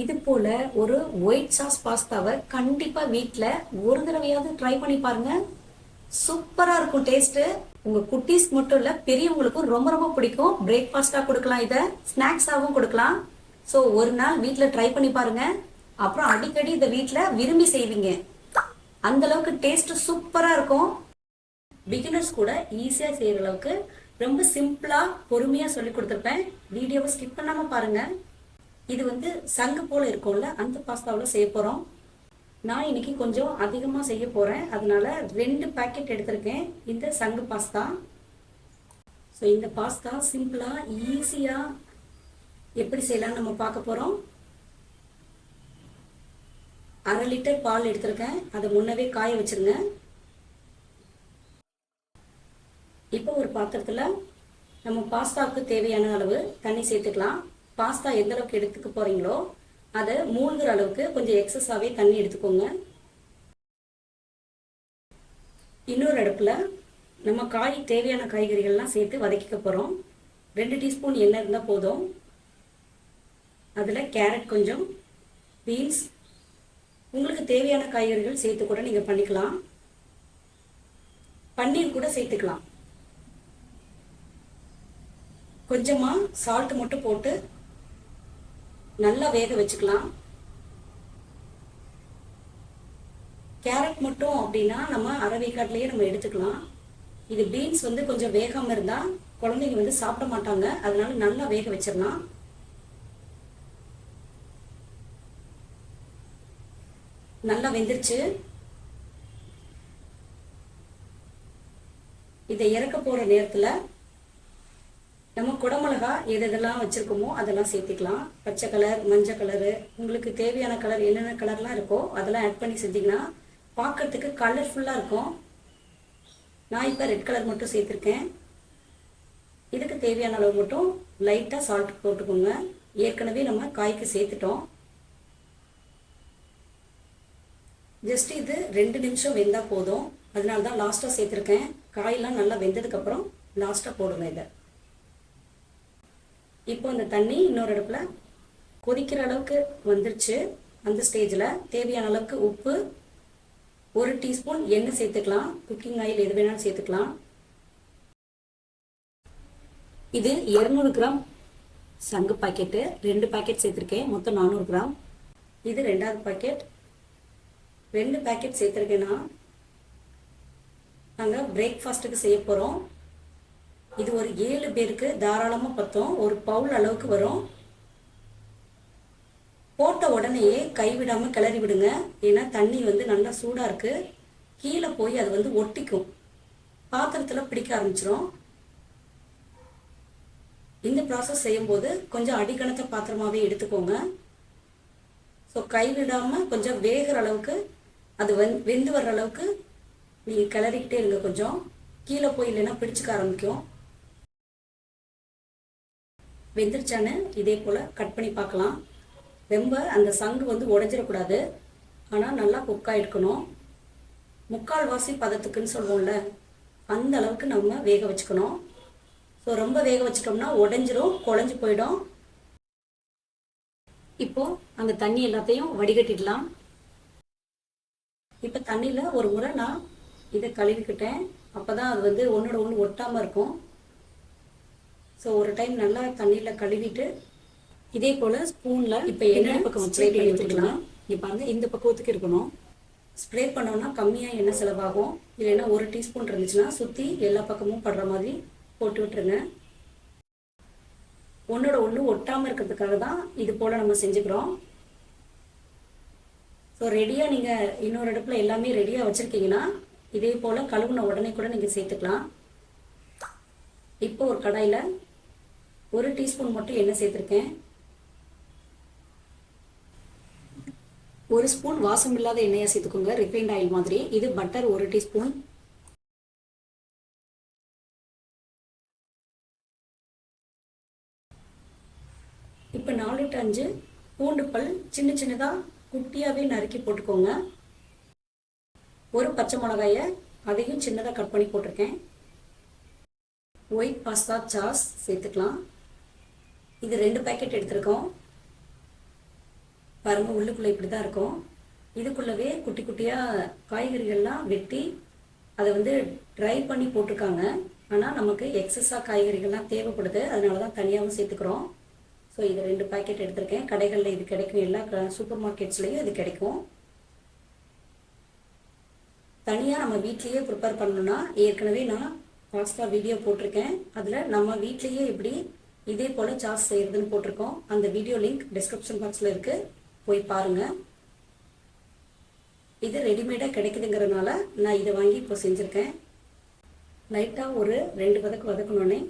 இது போல ஒரு ஒயிட் சாஸ் பாஸ்தாவை கண்டிப்பா வீட்டில் ஒரு தடவையாவது ட்ரை பண்ணி பாருங்க. சூப்பரா இருக்கும் டேஸ்ட் உங்க குட்டீஸ் மட்டும் இல்ல பெரியவங்களுக்கும் ரொம்ப ரொம்ப பிடிக்கும். பிரேக்ஃபாஸ்டா கொடுக்கலாம் இத ஸ்நாக்ஸாவும் கொடுக்கலாம். சோ ஒரு நாள் வீட்டில் ட்ரை பண்ணி பாருங்க. அப்புறம் அடிக்கடி இதை வீட்டில் விரும்பி செய்வீங்க. அந்த அளவுக்கு டேஸ்ட் சூப்பரா இருக்கும். பிகினர்ஸ் கூட ஈஸியா செய்யற அளவுக்கு ரொம்ப சிம்பிளா பொறுமையா சொல்லி கொடுத்துருப்பேன். வீடியோவை ஸ்கிப் பண்ணாம பாருங்க. இது வந்து சங்கு போல இருக்கும்ல அந்த பாஸ்தாவில் செய்ய போகிறோம் நான் இன்னைக்கு கொஞ்சம் அதிகமாக செய்ய போகிறேன் அதனால ரெண்டு பேக்கெட் எடுத்திருக்கேன். இந்த சங்கு பாஸ்தா. ஸோ இந்த பாஸ்தா சிம்பிளாக ஈஸியாக எப்படி செய்யலாம்னு நம்ம பார்க்க போகிறோம் அரை லிட்டர் பால் எடுத்திருக்கேன். அதை முன்னவே காய வச்சிருங்க. இப்போ ஒரு பாத்திரத்தில் நம்ம பாஸ்தாவுக்கு தேவையான அளவு தண்ணி சேர்த்துக்கலாம். பாஸ்தா எந்த அளவுக்கு எடுத்துக்க போறீங்களோ அதை மூழ்கிற அளவுக்கு கொஞ்சம் எக்ஸஸாகவே தண்ணி எடுத்துக்கோங்க. இன்னொரு அடுப்பில் நம்ம காய் தேவையான காய்கறிகள்லாம் சேர்த்து வதக்கிக்க போகிறோம் ரெண்டு டீஸ்பூன் எண்ணெய் இருந்தால் போதும். அதில் கேரட் கொஞ்சம் பீன்ஸ். உங்களுக்கு தேவையான காய்கறிகள் சேர்த்து கூட நீங்கள் பண்ணிக்கலாம். பன்னீர் கூட சேர்த்துக்கலாம். கொஞ்சமாக சால்ட் மட்டும் போட்டு நல்லா வேக வச்சுக்கலாம். கேரட் மட்டும் அப்படின்னா நம்ம அரை நம்ம எடுத்துக்கலாம். இது பீன்ஸ் வந்து கொஞ்சம் வேகாமல் இருந்தால் குழந்தைங்க வந்து சாப்பிட மாட்டாங்க. அதனால நல்லா வேக வச்சிடலாம். நல்லா வெந்துருச்சு. இதை இறக்க போகிற நேரத்தில் நம்ம குடமிளகா எது எதெல்லாம் வச்சுருக்கோமோ அதெல்லாம் சேர்த்துக்கலாம். பச்சை கலர் மஞ்சள் கலரு உங்களுக்கு தேவையான கலர் என்னென்ன கலர்லாம் இருக்கோ அதெல்லாம் ஆட் பண்ணி செஞ்சிங்கன்னா பார்க்கறதுக்கு கலர்ஃபுல்லாக இருக்கும். நான் இப்போ ரெட் கலர் மட்டும் சேர்த்துருக்கேன். இதுக்கு தேவையான அளவு மட்டும் லைட்டாக சால்ட் போட்டுக்கோங்க. ஏற்கனவே நம்ம காய்க்கு சேர்த்துட்டோம். ஜஸ்ட் இது ரெண்டு நிமிஷம் வெந்தால் போதும். அதனால தான் லாஸ்ட்டாக சேர்த்துருக்கேன். காயெல்லாம் நல்லா வெந்ததுக்கப்புறம் லாஸ்ட்டாக போடுங்க இதை. இப்போ அந்த தண்ணி இன்னொரு அடுப்பில் கொதிக்கிற அளவுக்கு வந்துருச்சு. அந்த ஸ்டேஜில் தேவையான அளவுக்கு உப்பு ஒரு டீஸ்பூன் எண்ணெய் சேர்த்துக்கலாம். குக்கிங் ஆயில் எது வேணாலும் சேர்த்துக்கலாம். இது இரநூறு கிராம் சங்கு பாக்கெட்டு. ரெண்டு பாக்கெட் சேர்த்துருக்கேன். மொத்தம் நானூறு கிராம். இது ரெண்டாவது பாக்கெட். ரெண்டு பேக்கெட் சேர்த்துருக்கேன்னா நாங்கள் பிரேக்ஃபாஸ்ட்டுக்கு செய்ய போகிறோம் இது ஒரு ஏழு பேருக்கு தாராளமாக பார்த்தோம் ஒரு பவுல் அளவுக்கு வரும். போட்ட உடனேயே கைவிடாமல் கிளறி விடுங்க. ஏன்னா தண்ணி வந்து நல்லா சூடாக இருக்குது கீழே போய் அது வந்து ஒட்டிக்கும். பாத்திரத்தில் பிடிக்க ஆரம்பிச்சிரும். இந்த ப்ராசஸ் செய்யும்போது கொஞ்சம் அடிக்கணத்த பாத்திரமாகவே எடுத்துக்கோங்க. ஸோ கைவிடாமல் கொஞ்சம் வேகிற அளவுக்கு அது வெந் வெந்து வர்ற அளவுக்கு நீங்கள் கிளறிக்கிட்டே இருங்க கொஞ்சம். கீழே போய் இல்லைன்னா பிடிச்சிக்க ஆரம்பிக்கும். வெந்துருச்சான்னு இதே போல் கட் பண்ணி பார்க்கலாம். ரொம்ப அந்த சங்கு வந்து உடஞ்சிடக்கூடாது. ஆனால் நல்லா குக்காக இருக்கணும் முக்கால்வாசி பதத்துக்குன்னு சொல்லுவோம்ல அந்த அளவுக்கு நம்ம வேக வச்சுக்கணும். ஸோ ரொம்ப வேக வச்சிட்டோம்னா உடஞ்சிரும் குழஞ்சி போயிடும். இப்போ அந்த தண்ணி எல்லாத்தையும் வடிகட்டிடலாம். இப்போ தண்ணியில் ஒரு முறை நான் இதை கழுவிக்கிட்டேன். அப்போ தான் அது வந்து ஒன்றோட ஒன்று ஒட்டாமல் இருக்கும். ஸோ ஒரு டைம் நல்லா தண்ணியில் கழுவிட்டு இதே போல் ஸ்பூனில் இப்போ எண்ணெய் பக்கம் ஸ்ப்ரே பண்ணி விட்டுக்கலாம் இங்கே பாருங்க இந்த பக்குவத்துக்கு இருக்கணும். ஸ்ப்ரே பண்ணோம்னா கம்மியாக எண்ணெய் செலவாகும். இல்லைன்னா ஒரு டீஸ்பூன் இருந்துச்சுன்னா சுற்றி எல்லா பக்கமும் படுற மாதிரி போட்டு விட்டுருங்க. ஒன்றோட ஒன்று ஒட்டாமல் இருக்கிறதுக்காக தான் இது போல் நம்ம செஞ்சுக்கிறோம். ஸோ ரெடியாக நீங்கள் இன்னொரு அடுப்பில் எல்லாமே ரெடியாக வச்சுருக்கீங்கன்னா இதே போல் கழுவுன உடனே கூட நீங்கள் சேர்த்துக்கலாம். இப்போ ஒரு கடாயில் ஒரு டீஸ்பூன் மட்டும் எண்ணெய் சேர்த்துருக்கேன். ஒரு ஸ்பூன் வாசம் இல்லாத எண்ணெயை சேர்த்துக்கோங்க ரிஃபைண்ட் ஆயில் மாதிரி. இது பட்டர் ஒரு டீஸ்பூன். இப்போ நாலு டு அஞ்சு பூண்டு பல் சின்ன சின்னதாக குட்டியாகவே நறுக்கி போட்டுக்கோங்க. ஒரு பச்சை மிளகாயை அதையும் சின்னதாக கட் பண்ணி போட்டிருக்கேன். ஒயிட் பாஸ்தா சாஸ் சேர்த்துக்கலாம். இது ரெண்டு பேக்கெட் எடுத்திருக்கோம். பாருங்க உள்ளுக்குள்ளே இப்படி தான் இருக்கும். இதுக்குள்ளவே குட்டி குட்டியாக காய்கறிகள்லாம் வெட்டி அதை வந்து ட்ரை பண்ணி போட்டிருக்காங்க. ஆனால் நமக்கு எக்ஸஸாக காய்கறிகள்லாம் தேவைப்படுது. அதனால தான் தனியாகவும் சேர்த்துக்கிறோம். ஸோ இது ரெண்டு பேக்கெட் எடுத்திருக்கேன். கடைகளில் இது கிடைக்கும். எல்லா சூப்பர் மார்க்கெட்ஸ்லேயும் இது கிடைக்கும். தனியாக நம்ம வீட்லேயே ப்ரிப்பேர் பண்ணணும்னா ஏற்கனவே நான் பாஸ்தா வீடியோ போட்டிருக்கேன். அதில் நம்ம வீட்லேயே எப்படி இதே போல் சார்ஜ் செய்கிறதுன்னு போட்டிருக்கோம். அந்த வீடியோ லிங்க் டிஸ்கிரிப்ஷன் பாக்ஸில் இருக்குது போய் பாருங்கள் இது ரெடிமேடாக கிடைக்குதுங்கிறதுனால நான் இதை வாங்கி இப்போ செஞ்சுருக்கேன். லைட்டாக ஒரு ரெண்டு வதக்கு வதக்கணுன்னே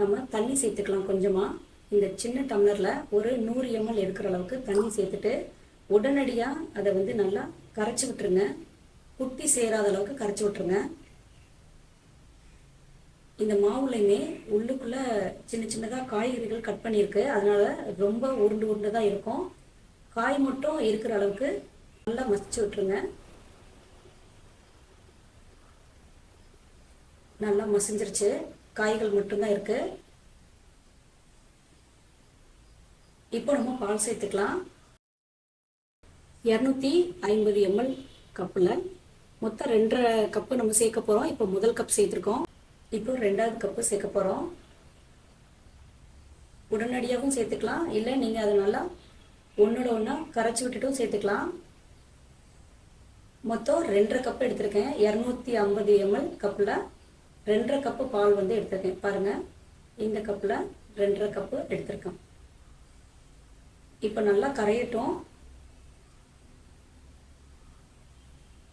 நம்ம தண்ணி சேர்த்துக்கலாம் கொஞ்சமாக இந்த சின்ன டம்ளரில் ஒரு நூறு எம்எல் எடுக்கிற அளவுக்கு தண்ணி சேர்த்துட்டு உடனடியாக அதை வந்து நல்லா கரைச்சி விட்டுருங்க. குட்டி சேராத அளவுக்கு கரைச்சி விட்டுருங்க. இந்த மாவுலையுமே உள்ளுக்குள்ளே சின்ன சின்னதாக காய்கறிகள் கட் பண்ணியிருக்கு. அதனால ரொம்ப உருண்டு உருண்டு தான் இருக்கும். காய் மட்டும் இருக்கிற அளவுக்கு நல்லா மசிச்சு விட்டுருங்க. நல்லா மசிஞ்சிருச்சு. காய்கள் மட்டும்தான் இருக்கு. இப்போ நம்ம பால் சேர்த்துக்கலாம். இரநூத்தி ஐம்பது எம்எல் கப்பில் மொத்தம் ரெண்டரை கப்பு நம்ம சேர்க்க போகிறோம் இப்போ முதல் கப் சேர்த்துருக்கோம். இப்போ ரெண்டாவது கப்பு சேர்க்க போகிறோம் உடனடியாகவும் சேர்த்துக்கலாம். இல்லை நீங்கள் அதை நல்லா ஒன்றோட ஒன்றா கரைச்சி விட்டுட்டும் சேர்த்துக்கலாம். மொத்தம் ரெண்டரை கப்பு எடுத்திருக்கேன். இரநூத்தி ஐம்பது எம்எல் கப்பில் ரெண்டரை கப்பு பால் வந்து எடுத்திருக்கேன். பாருங்கள் இந்த கப்பில் ரெண்டரை கப்பு எடுத்திருக்கேன். இப்போ நல்லா கரையட்டும்.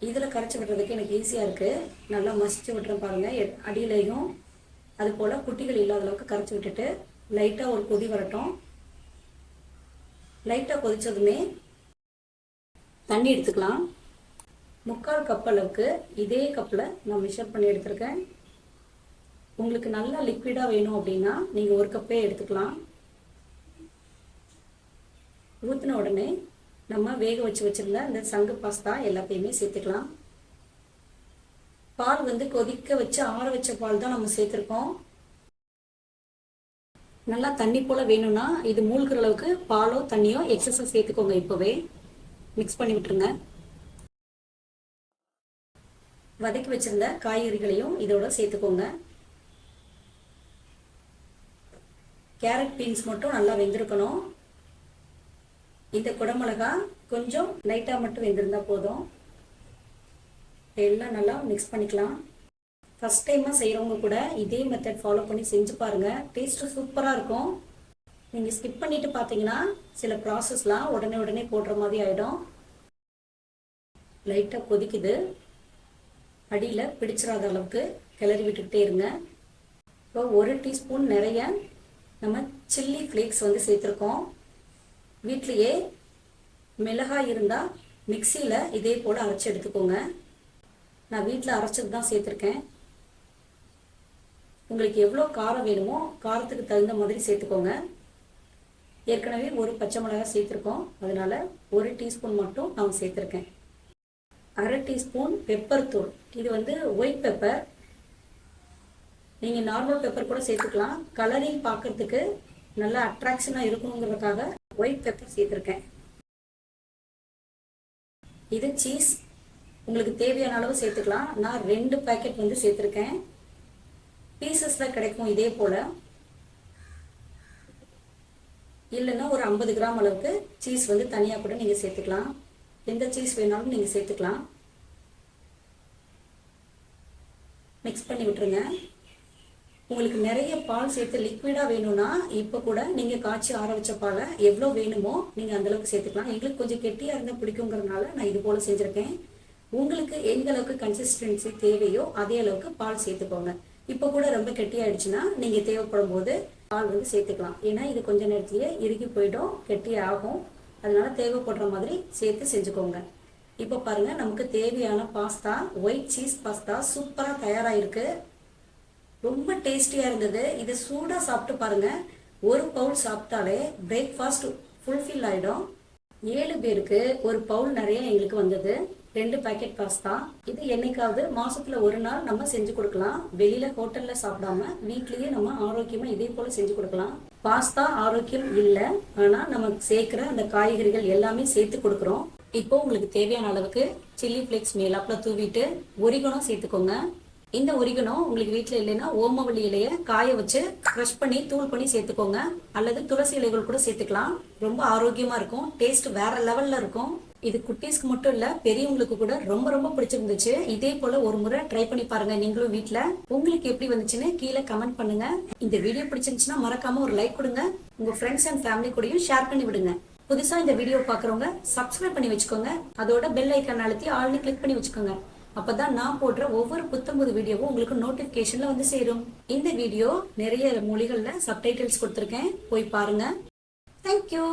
இதில் கரைச்சி விடுறதுக்கு எனக்கு ஈஸியாக இருக்குது நல்லா மசிச்சு விட்டுறேன் பாருங்கள் அடியிலையும் அது போல் குட்டிகள் இல்லாத அளவுக்கு கரைச்சி விட்டுட்டு லைட்டாக ஒரு கொதி வரட்டும். லைட்டாக கொதித்ததுமே தண்ணி எடுத்துக்கலாம். முக்கால் கப் அளவுக்கு இதே கப்பில் நான் மிஷர் பண்ணி எடுத்திருக்கேன். உங்களுக்கு நல்லா லிக்விடாக வேணும் அப்படின்னா நீங்கள் ஒரு கப்பே எடுத்துக்கலாம். ஊற்றின உடனே நம்ம வேக வச்சு வச்சுருந்த இந்த சங்கு பாஸ்தா எல்லாத்தையுமே சேர்த்துக்கலாம். பால் வந்து கொதிக்க வச்சு ஆற வச்ச பால் தான் நம்ம சேர்த்துருக்கோம். நல்லா தண்ணி போல் வேணும்னா இது மூழ்கிற அளவுக்கு பாலோ தண்ணியோ எக்ஸஸாக சேர்த்துக்கோங்க இப்போவே. மிக்ஸ் பண்ணி விட்டுருங்க. வதக்கி வச்சிருந்த காய்கறிகளையும் இதோட சேர்த்துக்கோங்க. கேரட் பீன்ஸ் மட்டும் நல்லா வெந்திருக்கணும். இந்த குடமிளகா கொஞ்சம் லைட்டாக மட்டும் வெந்திருந்தால் போதும். எல்லாம் நல்லா மிக்ஸ் பண்ணிக்கலாம். ஃபஸ்ட் டைமாக செய்கிறவங்க கூட இதே மெத்தட் ஃபாலோ பண்ணி செஞ்சு பாருங்கள் டேஸ்ட்டு சூப்பராக இருக்கும். நீங்கள் ஸ்கிப் பண்ணிட்டு பார்த்தீங்கன்னா சில ப்ராசஸ்லாம் உடனே உடனே போடுற மாதிரி ஆகிடும் லைட்டாக கொதிக்குது. அடியில் பிடிச்சிடாத அளவுக்கு கிளறி விட்டுக்கிட்டே இருங்க. இப்போ ஒரு டீஸ்பூன் நிறைய நம்ம சில்லி ஃப்ளேக்ஸ் வந்து சேர்த்துருக்கோம். வீட்லேயே மிளகாய் இருந்தால் மிக்சியில் இதே போல் அரைச்சி எடுத்துக்கோங்க. நான் வீட்டில் அரைச்சது தான் சேர்த்துருக்கேன். உங்களுக்கு எவ்வளோ காரம் வேணுமோ காரத்துக்கு தகுந்த மாதிரி சேர்த்துக்கோங்க. ஏற்கனவே ஒரு பச்சை மிளகாய் சேர்த்துருக்கோம். அதனால் ஒரு டீஸ்பூன் மட்டும் நான் சேர்த்துருக்கேன். அரை டீஸ்பூன் பெப்பர் தூள். இது வந்து ஒயிட் பெப்பர். நீங்கள் நார்மல் பெப்பர் கூட சேர்த்துக்கலாம். கலரிங் பார்க்கறதுக்கு நல்லா அட்ராக்ஷனாக இருக்கணுங்கிறதுக்காக ஒயிட் பெப்பர் சேர்த்துருக்கேன். இது சீஸ் உங்களுக்கு தேவையான அளவு சேர்த்துக்கலாம். நான் ரெண்டு பேக்கெட் வந்து சேர்த்துருக்கேன். பீசஸில் கிடைக்கும் இதே போல். இல்லைன்னா ஒரு ஐம்பது கிராம் அளவுக்கு சீஸ் வந்து தனியாக கூட நீங்கள் சேர்த்துக்கலாம். எந்த சீஸ் வேணாலும் நீங்கள் சேர்த்துக்கலாம். மிக்ஸ் பண்ணி விட்டுருங்க. உங்களுக்கு நிறைய பால் சேர்த்து லிக்விடாக வேணும்னா இப்போ கூட நீங்கள் காய்ச்சி ஆற வச்ச பாலை எவ்வளோ வேணுமோ நீங்கள் அந்தளவுக்கு சேர்த்துக்கலாம். எங்களுக்கு கொஞ்சம் கெட்டியாக இருந்தால் பிடிக்குங்கிறதுனால நான் இது போல் செஞ்சுருக்கேன். உங்களுக்கு எந்த அளவுக்கு கன்சிஸ்டன்சி தேவையோ அதே அளவுக்கு பால் சேர்த்துக்கோங்க. இப்போ கூட ரொம்ப கெட்டியாயிடுச்சுன்னா நீங்கள் தேவைப்படும் போது பால் வந்து சேர்த்துக்கலாம். ஏன்னா இது கொஞ்ச நேரத்திலேயே இறுகி போயிடும் கெட்டி ஆகும். அதனால தேவைப்படுற மாதிரி சேர்த்து செஞ்சுக்கோங்க. இப்போ பாருங்க நமக்கு தேவையான பாஸ்தா ஒயிட் சீஸ் பாஸ்தா சூப்பராக தயாராகிருக்கு ரொம்ப டேஸ்டியாக இருந்தது. இதை சூடாக சாப்பிட்டு பாருங்கள் ஒரு பவுல் சாப்பிட்டாலே பிரேக்ஃபாஸ்ட் ஃபுல்ஃபில் ஆகிடும் ஏழு பேருக்கு ஒரு பவுல் நிறைய எங்களுக்கு வந்தது. ரெண்டு பேக்கெட் பாஸ்தா இது என்னைக்காவது மாசத்துல ஒரு நாள் நம்ம செஞ்சு கொடுக்கலாம். வெளியில ஹோட்டல்ல சாப்பிடாம வீட்லயே நம்ம ஆரோக்கியமா இதே போல செஞ்சு கொடுக்கலாம். பாஸ்தா ஆரோக்கியம் இல்லை. ஆனா நம்ம சேர்க்கிற அந்த காய்கறிகள் எல்லாமே சேர்த்து கொடுக்குறோம். இப்போ உங்களுக்கு தேவையான அளவுக்கு சில்லி ஃபிளேக்ஸ் மேலாப்புல தூவிட்டு ஒரிகனம் சேர்த்துக்கோங்க. இந்த ஒரிகனோ உங்களுக்கு வீட்டில் இல்லைன்னா ஓமவல்லி இலைய காய வச்சு க்ரஷ் பண்ணி தூள் பண்ணி சேர்த்துக்கோங்க. அல்லது துளசி இலைகள் கூட சேர்த்துக்கலாம். ரொம்ப ஆரோக்கியமா இருக்கும். டேஸ்ட் வேற லெவல்ல இருக்கும். இது குட்டீஸ்க்கு மட்டும் இல்ல பெரியவங்களுக்கு கூட ரொம்ப ரொம்ப பிடிச்சிருந்துச்சு. இதே போல ஒரு முறை ட்ரை பண்ணி பாருங்க நீங்களும் வீட்ல. உங்களுக்கு எப்படி வந்துச்சுன்னு கீழே கமெண்ட் பண்ணுங்க. இந்த வீடியோ பிடிச்சிருந்துச்சுன்னா மறக்காம ஒரு லைக் கொடுங்க. உங்க ஃப்ரெண்ட்ஸ் அண்ட் ஃபேமிலி கூடயும் ஷேர் பண்ணி விடுங்க. புதுசா இந்த வீடியோ பாக்குறவங்க சப்ஸ்கிரைப் பண்ணி வச்சுக்கோங்க. அதோட பெல் ஐக்கான் அழுத்தி ஆல்னு கிளிக் பண்ணி வச்சுக்கோங்க. அப்பதான் நான் போடுற ஒவ்வொரு புத்தம்புது வீடியோவும் உங்களுக்கு நோட்டிபிகேஷன்ல வந்து சேரும். இந்த வீடியோ நிறைய மொழிகள்ல சப்டைட்டில்ஸ் கொடுத்துருக்கேன். போய் பாருங்க. தேங்க்யூ